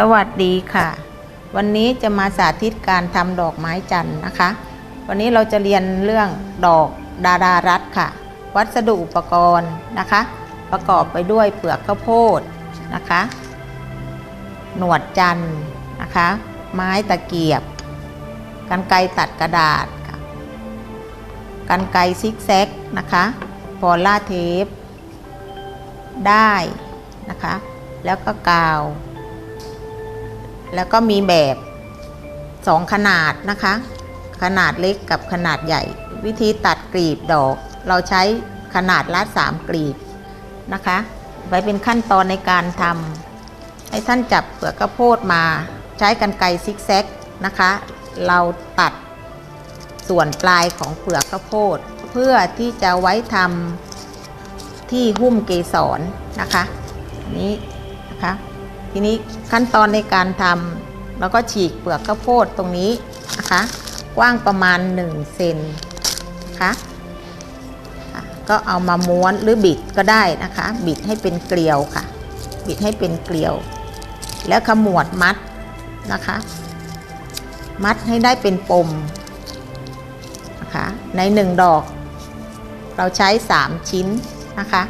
สวัสดีค่ะ วันนี้จะมาสาธิตการทำดอกไม้จันทร์นะคะ วันนี้เราจะเรียนเรื่องดอกดาดารัตค่ะ วัสดุอุปกรณ์นะคะ ประกอบไปด้วยเปลือกข้าวโพดนะคะ หนวดจันทร์นะคะ ไม้ตะเกียบกันไกรตัดกระดาษค่ะกันไกรซิกแซกนะคะพอล่าเทป ได้นะคะ แล้วก็กาว แล้วก็มีแบบสองขนาดนะคะ ขนาดเล็กกับขนาดใหญ่ วิธีตัดกลีบดอก เราใช้ขนาดละสามกลีบนะคะไว้เป็นขั้นตอนในการทำให้ท่านจับเปลือกข้าวโพดมาใช้กันไกรซิกแซกนะคะ เราตัดส่วนปลายของเปลือกข้าวโพด เพื่อที่จะไว้ทำที่หุ้มเกสรนะคะนนี้นะคะ ทีนี้ขั้นตอนในการทำเราก็ฉีกเปลือกข้าวโพดตรงนี้นะคะกว้างประมาณ1เซนนะคะอะก็เอามาม้วนหรือบิดก็ได้นะคะ บิดให้เป็นเกลียวค่ะ บิดให้เป็นเกลียว แล้วขมวดมัดนะคะ มัดให้ได้เป็นปมนะคะในหนึ่งดอก เราใช้ 3 ชิ้นนะคะ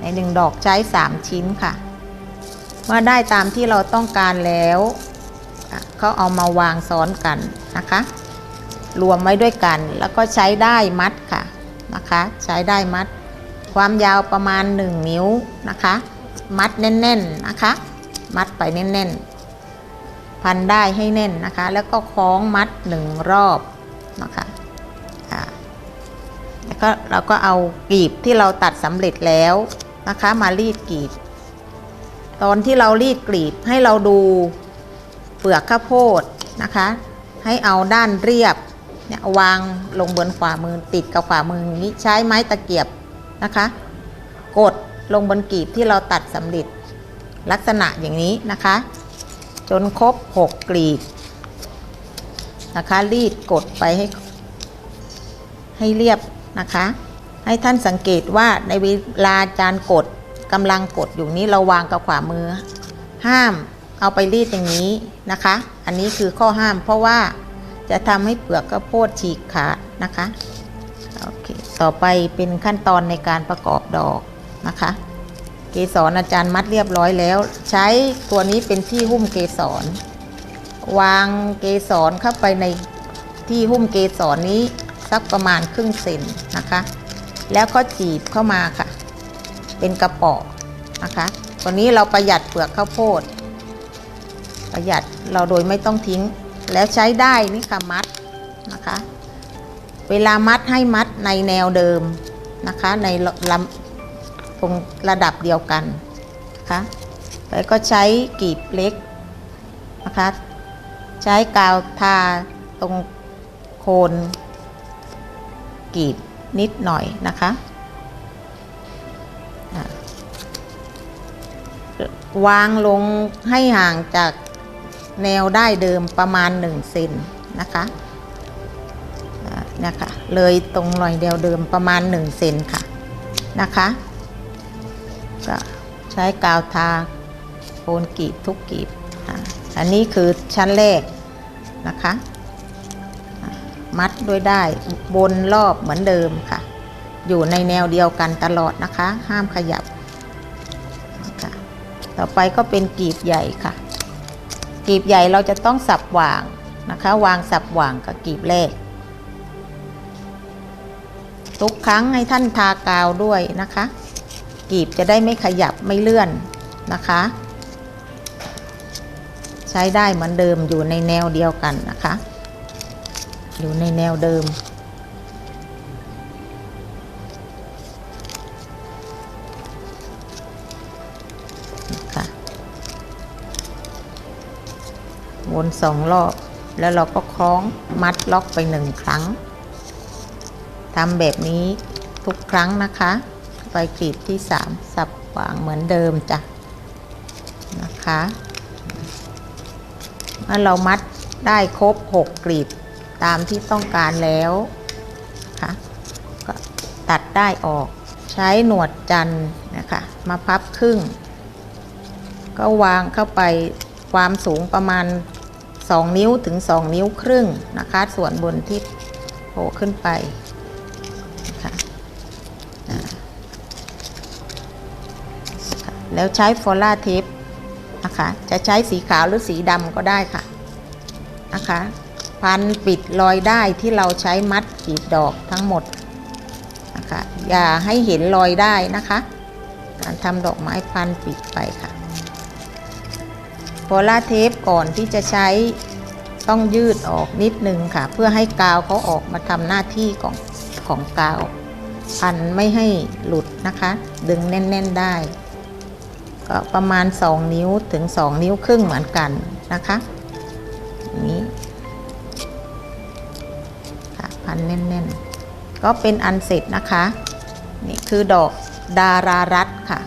ในหนึ่งดอกใช้ 3 ชิ้นค่ะ เมื่อได้ตามที่เราต้องการแล้วอะก็เอามาวางซ้อนกันนะคะ รวมไว้ด้วยกันแล้วก็ใช้ได้มัดค่ะนะคะ ใช้ได้มัด ความยาวประมาณ 1 นิ้วนะคะ มัดแน่นๆนะคะ มัดไปแน่นๆ พันได้ให้แน่นนะคะ แล้วก็คล้องมัดหนึ่งรอบนะคะอะแล้วก็เราก็เอากลีบที่เราตัดสำเร็จแล้วนะคะ มารีดกลีบ ตอนที่เรารีดกลีบให้เราดูเปลือกข้าวโพดนะคะ ให้เอาด้านเรียบเนี่ยวางลงบนขวามือติดกับขวามืออย่างนี้ใช้ไม้ตะเกียบนะคะ กดลงบนกลีบที่เราตัดสำเร็จลักษณะอย่างนี้นะคะ จนครบ6กลีบนะคะ รีดกดไปให้ ให้เรียบนะคะ ให้ท่านสังเกตว่าในเวลาจานกด กำลังกดอยู่นี้เราวางกับขวามือ ห้ามเอาไปรีดอย่างนี้นะคะ อันนี้คือข้อห้ามเพราะว่าจะทำให้เปลือกข้าวโพดฉีกขาดนะคะโอเคต่อไปเป็นขั้นตอนในการประกอบดอกนะคะ เกสรอาจารย์มัดเรียบร้อยแล้ว ใช้ตัวนี้เป็นที่หุ้มเกสร วางเกสรเข้าไปในที่หุ้มเกสรนี้สักประมาณครึ่งเซนนะคะ แล้วก็จีบเข้ามาค่ะ เป็นกระป๋อนะคะตัวนี้เราประหยัดเปลือกข้าวโพด ประหยัดเราโดยไม่ต้องทิ้ง แล้วใช้ได้นี่ค่ะมัดนะคะ เวลามัดให้มัดในแนวเดิมนะคะ ในลำตรงระดับเดียวกันนะคะแล้วก็ใช้กีบเล็กนะคะ ใช้กาวทาตรงโคนกีบนิดหน่อยนะคะ วางลงให้ห่างจากแนวได้เดิมประมาณ1เซนนะคะนะคะเลยตรงรอยแนวเดิมประมาณ1เซนค่ะนะคะก็ใช้กาวทาโคนกีบทุกกีบอันนี้คือชั้นแรกนะคะอะมัดด้วยได้บนรอบเหมือนเดิมค่ะ อยู่ในแนวเดียวกันตลอดนะคะ ห้ามขยับค่ะ ต่อไปก็เป็นกีบใหญ่ค่ะ กีบใหญ่เราจะต้องสับวางนะคะ วางสับวางกับกีบแรก ทุกครั้งให้ท่านทากาวด้วยนะคะ กีบจะได้ไม่ขยับไม่เลื่อนนะคะ ใช้ได้เหมือนเดิมอยู่ในแนวเดียวกันนะคะ อยู่ในแนวเดิม วนสองรอบ แล้วเราก็คล้องมัดล็อกไปหนึ่งครั้งทำแบบนี้ทุกครั้งนะคะไปกรีดที่สามสับขวางเหมือนเดิมจ้ะนะคะเมื่อเรามัดได้ครบ6กรีดตามที่ต้องการแล้วค่ะก็ตัดได้ออกใช้หนวดจันนะคะ มาพับครึ่ง ก็วางเข้าไปความสูงประมาณ 2 นิ้วถึง 2 นิ้วครึ่งนะคะ ส่วนบนที่โผล่ขึ้นไปนะคะ่ะแล้วใช้ฟอล่าเทปนะคะจะใช้สีขาวหรือสีดำก็ได้ค่ะนะคะพันปิดรอยได้ที่เราใช้มัดกีบดอกทั้งหมดนะคะอย่าให้เห็นรอยได้นะคะการทำดอกไม้พันปิดไปค่ะ โพลาเทปก่อนที่จะใช้ต้องยืดออกนิดนึงค่ะ เพื่อให้กาวเขาออกมาทำหน้าที่ของของกาว พันไม่ให้หลุดนะคะ ดึงแน่น ๆได้ ก็ประมาณ 2 นิ้วถึง 2 นิ้วครึ่งเหมือนกันนะคะนี้ค่ะพันแน่น ๆ ก็เป็นอันเสร็จนะคะ นี่คือดอกดารารัตค่ะ